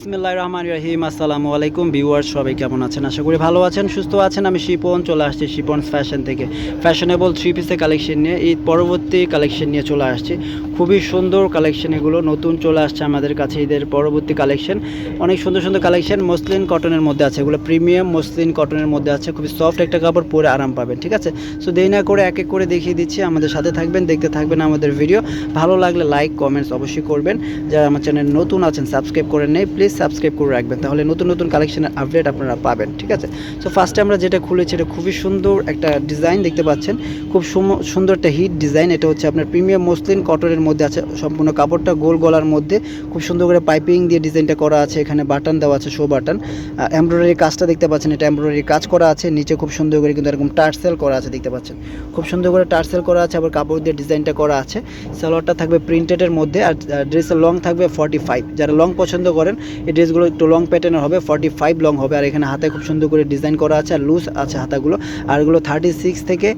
বিসমিল্লাহির রহমানির রহিম, আসসালামু আলাইকুম ভিউয়ার্স, সবাই কেমন আছেন? আশা করি ভালো আছেন, সুস্থ আছেন। আমি শিপন, চলে আসছি শিপন ফ্যাশন থেকে। ফ্যাশনেবল থ্রি পিসের কালেকশন নিয়ে ঈদ পরবর্তী কালেকশন নিয়ে চলে আসছি। খুবই সুন্দর কালেকশন এগুলো, নতুন চলে আসছে আমাদের কাছে ঈদের পরবর্তী কালেকশন অনেক সুন্দর সুন্দর কালেকশন মসলিন কটনের মধ্যে আছে। এগুলো প্রিমিয়াম মসলিন কটনের মধ্যে আছে। খুবই সফট একটা কাপড়, পরে আরাম পাবেন, ঠিক আছে? সো দেরি না করে এক এক করে দেখিয়ে দিচ্ছি। আমাদের সাথে থাকবেন, দেখতে থাকবেন আমাদের ভিডিও ভালো লাগলে লাইক কমেন্টস অবশ্যই করবেন। যারা আমার চ্যানেল নতুন আছেন সাবস্ক্রাইব করে নেই প্লিজ সাবস্ক্রাইব করে রাখবেন, তাহলে নতুন নতুন কালেকশনের আপডেট আপনারা পাবেন, ঠিক আছে? সো ফার্স্টে আমরা যেটা খুলেছি, এটা খুবই সুন্দর একটা ডিজাইন দেখতে পাচ্ছেন। খুব সুন্দর একটা হিট ডিজাইন এটা হচ্ছে আপনার প্রিমিয়াম মসলিন কটনের মধ্যে আছে, সম্পূর্ণ কাপড়টা গোল গলার মধ্যে। খুব সুন্দর করে পাইপিং দিয়ে ডিজাইনটা করা আছে, এখানে বাটন দেওয়া আছে শো বাটন এমব্রয়ডারি কাজটা দেখতে পাচ্ছেন, এটা এমব্রয়ডারি কাজ করা আছে, নিচে খুব সুন্দর করে কিন্তু এরকম টার্সেল করা আছে, দেখতে পাচ্ছেন। খুব সুন্দর করে টার্সেল করা আছে, আবার কাপড় দিয়ে ডিজাইনটা করা আছে। সালোয়ারটা থাকবে প্রিন্টেডের মধ্যে, আর ড্রেসের লং থাকবে ফর্টি ফাইভ যারা লং পছন্দ করেন এই ড্রেসগুলো একটু লং প্যাটার্নের হবে ফর্টি ফাইভ লং হবে। আর এখানে হাতে খুব সুন্দর করে ডিজাইন করা আছে আর লুজ আছে হাতাগুলো। আর এগুলো থার্টি সিক্স থেকে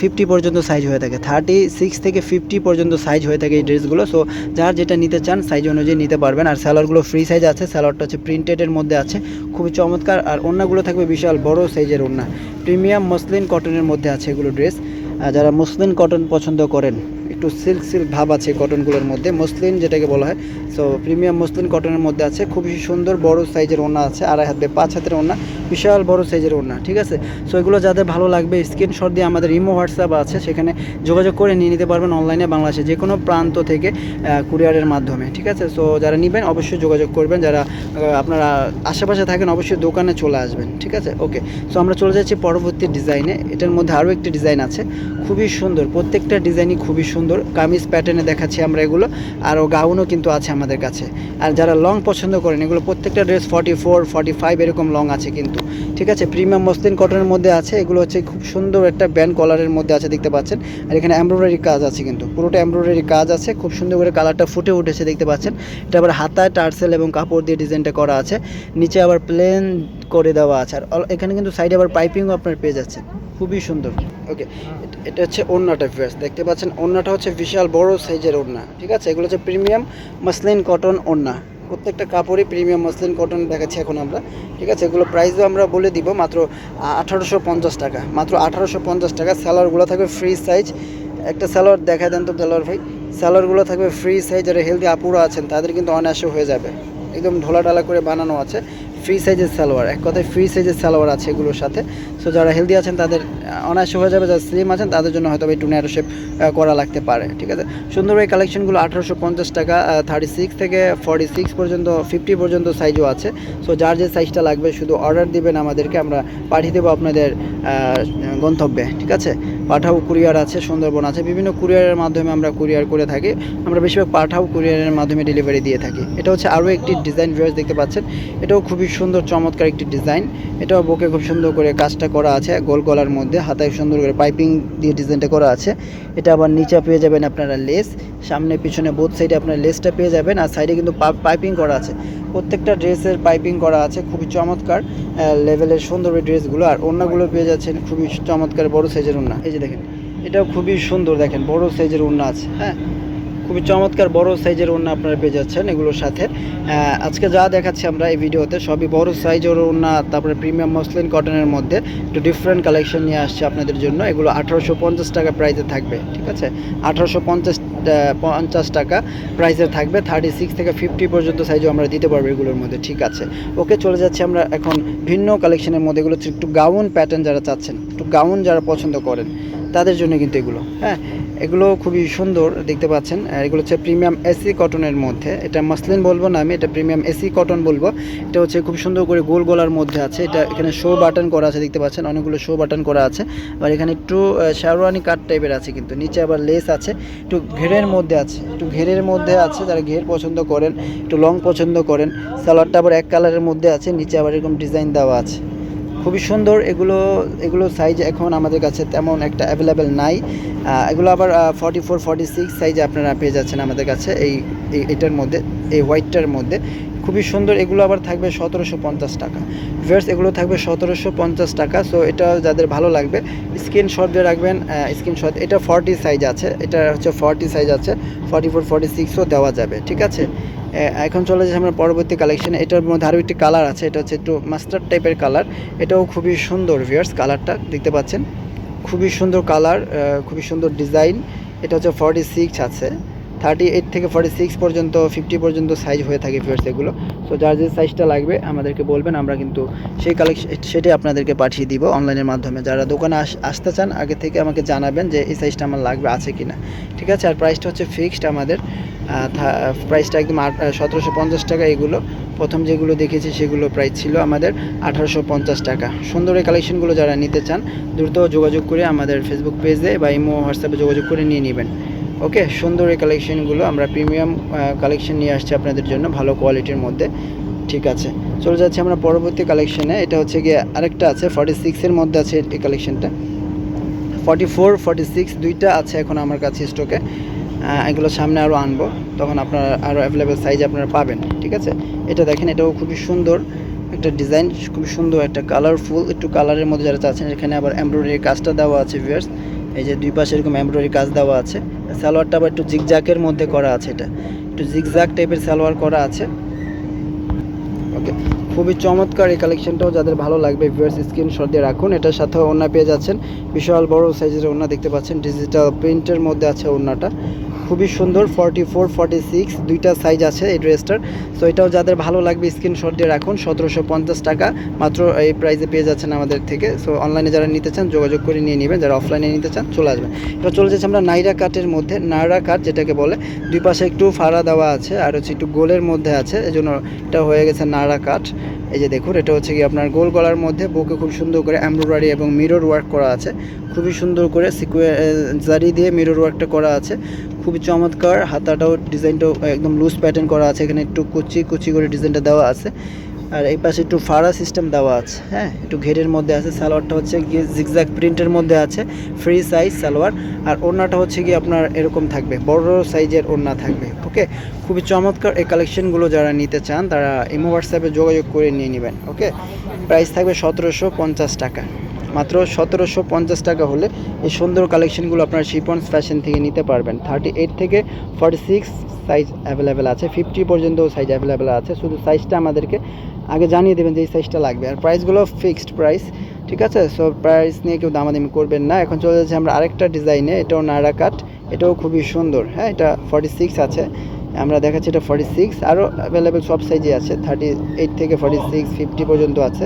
ফিফটি পর্যন্ত সাইজ হয়ে থাকে। থার্টি সিক্স থেকে ফিফটি পর্যন্ত সাইজ হয়ে থাকে এই ড্রেসগুলো। সো যার যেটা নিতে চান সাইজ অনুযায়ী নিতে পারবেন। আর স্যালোয়ারগুলো ফ্রি সাইজ আছে স্যালোয়ারটা হচ্ছে প্রিন্টেডের মধ্যে আছে। খুবই চমৎকার। আর ওড়নাগুলো থাকবে বিশাল বড় সাইজের ওড়না প্রিমিয়াম মসলিন কটনের মধ্যে আছে এগুলো ড্রেস যারা মসলিন কটন পছন্দ করেন একটু সিল্ক সিল্ক ভাব আছে কটনগুলোর মধ্যে, মসলিন যেটাকে বলা হয়। সো প্রিমিয়াম মসলিন কটনের মধ্যে আছে, খুবই সুন্দর বড় সাইজের ওড়না আছে আড়াই হাত পাঁচ হাতের ওড়না, বিশাল বড় সাইজের ওড়না, ঠিক আছে? সো এগুলো যাদের ভালো লাগবে স্ক্রিনশট দিয়ে আমাদের ইমো, হোয়াটসঅ্যাপ আছে, সেখানে যোগাযোগ করে নিয়ে নিতে পারবেন অনলাইনে বাংলাদেশে যে কোনো প্রান্ত থেকে কুরিয়ারের মাধ্যমে, ঠিক আছে? সো যারা নেবেন, অবশ্যই যোগাযোগ করবেন, যারা আপনারা আশেপাশে থাকেন, অবশ্যই দোকানে চলে আসবেন, ঠিক আছে? ওকে সো আমরা চলে যাচ্ছি পরবর্তী ডিজাইনে এটার মধ্যে আরও একটি ডিজাইন আছে, খুবই সুন্দর, প্রত্যেকটা ডিজাইনই খুবই সুন্দর, কামিজ প্যাটার্নে দেখাচ্ছি আমরা এগুলো আরও গাউনও কিন্তু আছে আমাদের কাছে। আর যারা লং পছন্দ করেন, এগুলো প্রত্যেকটা dress forty four forty five এরকম লং আছে কিন্তু। ঠিক আছে? প্রিমিয়াম মসলিন কটনের মধ্যে আছে, এগুলো হচ্ছে খুব সুন্দর একটা ব্যান্ড কলারের মধ্যে আছে, দেখতে পাচ্ছেন? আর এখানে এমব্রয়ডারি কাজ আছে কিন্তু। পুরোটা এমব্রয়ডারি কাজ আছে, খুব সুন্দর করে কালারটা ফুটে উঠেছে, দেখতে পাচ্ছেন? এটা আবার হাতায় টার্সেল এবং কাপড় দিয়ে ডিজাইনটা করা আছে। নিচে আবার প্লেন করে দেওয়া আছে। আর এখানে কিন্তু সাইডে আবার পাইপিংও আপনার পেয়ে যাচ্ছেন। খুবই সুন্দর। ওকে এটা হচ্ছে ওড়নাটা ফ্রেস দেখতে পাচ্ছেন ওড়নাটা হচ্ছে বিশাল বড় সাইজের ওড়না, ঠিক আছে? এগুলো হচ্ছে প্রিমিয়াম মাসলিন কটন ওড়না। প্রত্যেকটা কাপড়ই প্রিমিয়াম মসলিন কটন দেখাচ্ছি এখন আমরা, ঠিক আছে? এগুলো প্রাইসও আমরা বলে দিব মাত্র আঠারোশো পঞ্চাশ টাকা, মাত্র আঠারোশো পঞ্চাশ টাকা। স্যালোয়ারগুলো থাকবে ফ্রি সাইজ একটা স্যালোয়ার দেখা দেন তো স্যালোয়ার ভাই। স্যালোয়ারগুলো থাকবে ফ্রি সাইজ যারা হেলদি আপুরা আছেন, তাদের কিন্তু অনায়াসে হয়ে যাবে। একদম ঢোলা ঢালা করে বানানো আছে। ফ্রি সাইজের সালোয়ার, এক কথায় ফ্রি সাইজের সালোয়ার আছে এগুলোর সাথে। সো যারা হেলদি আছেন, তাদের অনায়াসে হয়ে যাবে, যারা স্লিম আছেন, তাদের জন্য হয়তো একটু ন্যারো শেপ করা লাগতে পারে, ঠিক আছে? সুন্দর এই কালেকশনগুলো আঠারোশো পঞ্চাশ টাকা থার্টি সিক্স থেকে ফর্টি সিক্স পর্যন্ত ফিফটি পর্যন্ত সাইজও আছে। সো যার যে সাইজটা লাগবে, শুধু অর্ডার দিবেন আমাদেরকে, আমরা পাঠিয়ে দেবো আপনাদের গন্তব্যে, ঠিক আছে? পাঠাও কুরিয়ার আছে, সুন্দরবন আছে, বিভিন্ন কুরিয়ারের মাধ্যমে আমরা কুরিয়ার করে থাকি। আমরা বেশিরভাগ পাঠাও কুরিয়ারের মাধ্যমে ডেলিভারি দিয়ে থাকি। এটা হচ্ছে আরও একটি ডিজাইন ভিউয়ার্স দেখতে পাচ্ছেন। এটাও খুবই সুন্দর, চমৎকার একটি ডিজাইন এটাও বুকে খুব সুন্দর করে কাজটা করা আছে, গোল গলার মধ্যে, হাতায় সুন্দর করে পাইপিং দিয়ে ডিজাইনটা করা আছে। এটা আবার নিচে পেয়ে যাবেন আপনারা লেস সামনে, পিছনে বোথ সাইডে আপনার লেসটা পেয়ে যাবেন, আর সাইডে কিন্তু পাইপিং করা আছে। প্রত্যেকটা ড্রেসের পাইপিং করা আছে, খুবই চমৎকার লেভেলের সুন্দর ড্রেসগুলো আর ওড়নাগুলো পেয়ে যাচ্ছেন খুবই চমৎকার বড় সাইজের ওড়না। এই যে দেখেন এটাও খুবই সুন্দর দেখেন বড় সাইজের ওড়না আছে হ্যাঁ? খুবই চমৎকার বড় সাইজের ওড়না আপনারা পেয়ে যাচ্ছেন এগুলোর সাথে। আজকে যা দেখাচ্ছি আমরা এই ভিডিওতে সবই বড় সাইজের ওড়না, তারপরে প্রিমিয়াম মসলিন কটনের মধ্যে একটু ডিফারেন্ট কালেকশন নিয়ে আসছে আপনাদের জন্য। এগুলো আঠারোশো পঞ্চাশ টাকা প্রাইসে থাকবে, ঠিক আছে? আঠারোশো পঞ্চাশ পঞ্চাশ টাকা প্রাইসের থাকবে। থার্টি সিক্স থেকে ফিফটি পর্যন্ত সাইজও আমরা দিতে পারব এগুলোর মধ্যে, ঠিক আছে? ওকে, চলে যাচ্ছি আমরা এখন ভিন্ন কালেকশনের মধ্যে। এগুলো একটু গাউন প্যাটার্ন যারা চাচ্ছেন, একটু গাউন যারা পছন্দ করেন। তাদের জন্য কিন্তু এগুলো। হ্যাঁ এগুলো খুবই সুন্দর দেখতে পাচ্ছেন। এগুলো হচ্ছে প্রিমিয়াম এসি কটনের মধ্যে। এটা মাসলিন বলব না আমি, এটা প্রিমিয়াম এসি কটন বলব। এটা হচ্ছে খুব সুন্দর করে গোল গলার মধ্যে আছে। এটা এখানে শো বাটন করা আছে, দেখতে পাচ্ছেন? অনেকগুলো শো বাটন করা আছে। আর এখানে একটু শেরওয়ানি কাট টাইপের আছে কিন্তু। নিচে আবার লেস আছে। একটু ঘেরের মধ্যে আছে। একটু ঘেরের মধ্যে আছে যারা ঘের পছন্দ করেন, একটু লং পছন্দ করেন। সালোয়ারটা আবার এক কালারের মধ্যে আছে। নিচে আবার এরকম ডিজাইন দেওয়া আছে। খুবই সুন্দর। এগুলো এগুলো সাইজ এখন আমাদের কাছে তেমন একটা অ্যাভেলেবেল নাই। এগুলো আবার ফর্টি ফোর ফর্টি সিক্স সাইজে আপনারা পেয়ে যাচ্ছেন আমাদের কাছে। এই এটার মধ্যে, এই হোয়াইটটার মধ্যে। খুবই সুন্দর। এগুলো আবার থাকবে সতেরোশো পঞ্চাশ টাকা। ভিউয়ার্স এগুলো থাকবে সতেরোশো পঞ্চাশ টাকা। সো এটা যাদের ভালো লাগবে স্ক্রিনশট দিয়ে রাখবেন। স্ক্রিনশট এটা ফর্টি সাইজ আছে। এটা হচ্ছে ফর্টি সাইজ আছে। ফর্টি ফোর ফর্টি সিক্সও দেওয়া যাবে। ঠিক আছে? এখন চলে যাচ্ছে আমরা পরবর্তী কালেকশন এটার মধ্যে আরও একটি কালার আছে, এটা হচ্ছে একটু মাস্টার টাইপের কালার এটাও খুবই সুন্দর ভিয়ার্স কালারটা দেখতে পাচ্ছেন। খুবই সুন্দর কালার খুবই সুন্দর ডিজাইন এটা হচ্ছে ফর্টি সিক্স আছে। থার্টি এইট থেকে ফর্টি সিক্স পর্যন্ত ফিফটি পর্যন্ত সাইজ হয়ে থাকে ভিউয়ার্স এগুলো। সো যার যে সাইজটা লাগবে, আমাদেরকে বলবেন, আমরা কিন্তু সেই কালেকশন সেটাই আপনাদেরকে পাঠিয়ে দিব অনলাইনের মাধ্যমে। যারা দোকানে আস, আসতে চান, আগে থেকে আমাকে জানাবেন যে এই সাইজটা আমার লাগবে, আছে কি না ঠিক আছে? আর প্রাইসটা হচ্ছে ফিক্সড আমাদের। প্রাইসটা একদম সতেরোশো পঞ্চাশ টাকা এগুলো। প্রথম যেগুলো দেখেছি, সেগুলো প্রাইস ছিল আমাদের আঠারোশো পঞ্চাশ টাকা। সুন্দর এই কালেকশনগুলো যারা নিতে চান, দ্রুত যোগাযোগ করে আমাদের ফেসবুক পেজে বা ইমো হোয়াটসঅ্যাপে যোগাযোগ করে নিয়ে নেবেন। ওকে, সুন্দর এই কালেকশানগুলো আমরা প্রিমিয়াম কালেকশন নিয়ে আসছি আপনাদের জন্য, ভালো কোয়ালিটির মধ্যে। ঠিক আছে। চলে যাচ্ছে আমরা পরবর্তী কালেকশানে এটা হচ্ছে গিয়ে আরেকটা আছে ফর্টি সিক্সের মধ্যে আছে এই কালেকশনটা ফর্টি ফোর ফর্টি সিক্স দুইটা আছে এখন আমার কাছে স্টকে এগুলো সামনে আরও আনব। তখন আপনারা আরও অ্যাভেলেবেল সাইজ আপনারা পাবেন। ঠিক আছে? এটা দেখেন, এটাও খুবই সুন্দর। একটা ডিজাইন খুবই সুন্দর, একটা কালারফুল একটু কালারের মধ্যে যারা চাচ্ছেন, এখানে আবার এমব্রয়ডারি কাজটা দেওয়া আছে ভিউয়ার্স এই যে দুই পাশে এরকম এমব্রয়ডারি কাজ দেওয়া আছে। সালোয়ারটা আবার একটু জিগজাকের মধ্যে করা আছে এটা। একটু জিগজাক টাইপের সালোয়ার করা আছে। ওকে, খুবই চমৎকার এই কালেকশনটাও যাদের ভালো লাগবে ভিউয়ার্স স্ক্রিনশট দিয়ে রাখুন। এটার সাথে ওনা পেয়ে যাচ্ছেন। বিশাল বড় সাইজের ওনা দেখতে পাচ্ছেন। ডিজিটাল প্রিন্টের মধ্যে আছে ওড়নাটা। খুবই সুন্দর ফর্টি ফোর ফর্টি সিক্স দুইটা সাইজ আছে এই ড্রেসটার সো এটাও যাদের ভালো লাগবে স্ক্রিনশট দিয়ে রাখুন, সতেরোশো পঞ্চাশ টাকা। মাত্র এই প্রাইসে পেয়ে যাচ্ছেন আমাদের থেকে। সো অনলাইনে যারা নিতে চান, যোগাযোগ করে নিয়ে নেবেন। যারা অফলাইনে নিতে চান, চলে আসবেন। এটা চলে যাচ্ছে আমরা নাইরা কাটের মধ্যে। নাইরা কাট যেটাকে বলে, দুই পাশে একটু ফাড়া দেওয়া আছে, আর হচ্ছে একটু গোলের মধ্যে আছে। এই জন্য এটা হয়ে গেছে নাড়া কাট এই যে দেখুন, এটা হচ্ছে কি আপনার গোল গলার মধ্যে বুকে খুব সুন্দর করে এমব্রয়ডারি এবং মিরর ওয়ার্ক করা আছে। খুবই সুন্দর করে সিকুয়ে জারি দিয়ে মিরর ওয়ার্কটা করা আছে। খুবই চমৎকার, হাতাটাও ডিজাইনটাও একদম লুজ প্যাটার্ন করা আছে। এখানে একটু কুচি কুচি করে ডিজাইনটা দেওয়া আছে। আর এই পাশে একটু ফাড়া সিস্টেম দেওয়া আছে হ্যাঁ? একটু ঘেরের মধ্যে আছে, সালোয়ারটা হচ্ছে গিয়ে জিগজ্যাগ প্রিন্টের মধ্যে আছে ফ্রি সাইজ সালোয়ার। আর ওড়নাটা হচ্ছে গিয়ে আপনার এরকম থাকবে, বড় সাইজের ওড়না থাকবে ওকে খুবই চমৎকার এই কালেকশনগুলো যারা নিতে চান, তারা ইমো হোয়াটসঅ্যাপে যোগাযোগ করে নিয়ে নেবেন ওকে প্রাইস থাকবে সতেরোশো পঞ্চাশ টাকা। মাত্র সতেরোশো পঞ্চাশ টাকা হলে এই সুন্দর কালেকশনগুলো আপনার শিপন্স ফ্যাশন থেকে নিতে পারবেন। থার্টি এইট থেকে ফর্টি সিক্স সাইজ অ্যাভেলেবেল আছে ফিফটি পর্যন্ত সাইজ অ্যাভেলেবেল আছে। শুধু সাইজটা আমাদেরকে আগে জানিয়ে দেবেন যে এই সাইজটা লাগবে। আর প্রাইসগুলো ফিক্সড প্রাইস ঠিক আছে? সো প্রাইস নিয়ে কেউ দামাদামি করবেন না। এখন চলে যাচ্ছে আমরা আরেকটা ডিজাইনে এটাও নাড়া কাট এটাও খুবই সুন্দর। হ্যাঁ এটা ফর্টি সিক্স আছে। আমরা দেখাচ্ছি এটা ফর্টি সিক্স আরও অ্যাভেলেবেল সব সাইজে আছে। থার্টি এইট থেকে ফর্টি সিক্স ফিফটি পর্যন্ত আছে।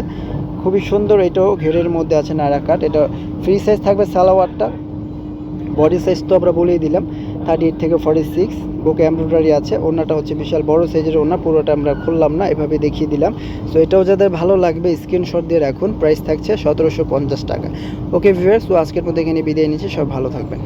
খুবই সুন্দর, এটাও ঘেরের মধ্যে আছে নাড়া কাট এটা ফ্রি সাইজ থাকবে সালোয়ারটা। বডি সাইজ তো আমরা বলেই দিলাম থার্টি এইট থেকে ফর্টি সিক্স বুকে এমব্রয়ডারি আছে ওনাটা হচ্ছে বিশাল বড় সাইজের ওনা পুরোটা আমরা খুললাম না, এভাবে দেখিয়ে দিলাম। সো এটাও যাদের ভালো লাগবে স্ক্রিনশট দিয়ে রাখুন প্রাইস থাকছে সতেরোশো পঞ্চাশ টাকা। ওকে ভিউয়ার্স তো আজকের মধ্যে এখানে বিদায় নিচ্ছি সব ভালো থাকবেন।